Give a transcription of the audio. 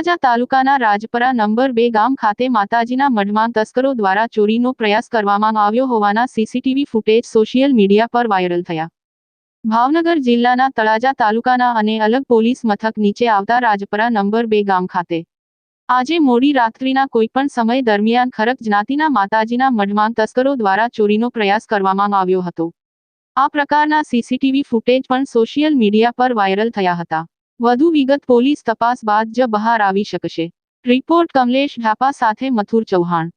તળાજા તાલુકાના રાજપરા નંબર બે ગામ ખાતે માતાજીના મઢમાં તસ્કરો દ્વારા ચોરીનો પ્રયાસ કરવામાં આવ્યો હોવાના સીસીટીવી ફૂટેજ સોશિયલ મીડિયા પર વાયરલ થયા. ભાવનગર જિલ્લાના તળાજા તાલુકાના અને અલગ પોલીસ મથક નીચે આવતા રાજપરા નંબર બે ગામ ખાતે. આજે મોડી રાત્રિના કોઈપણ સમય દરમિયાન ખરક જ્ઞાતિના માતાજીના મઢમાં તસ્કરો દ્વારા ચોરીનો પ્રયાસ કરવામાં આવ્યો હતો. આ પ્રકારના સીસીટીવી ફૂટેજ પણ સોશિયલ મીડિયા પર વાયરલ થયા હતા. વધુ વિગત પોલીસ તપાસ બાદ જ બહાર આવી શકશે. રિપોર્ટ કમલેશ ઢાપા સાથે મથુર ચૌહાણ.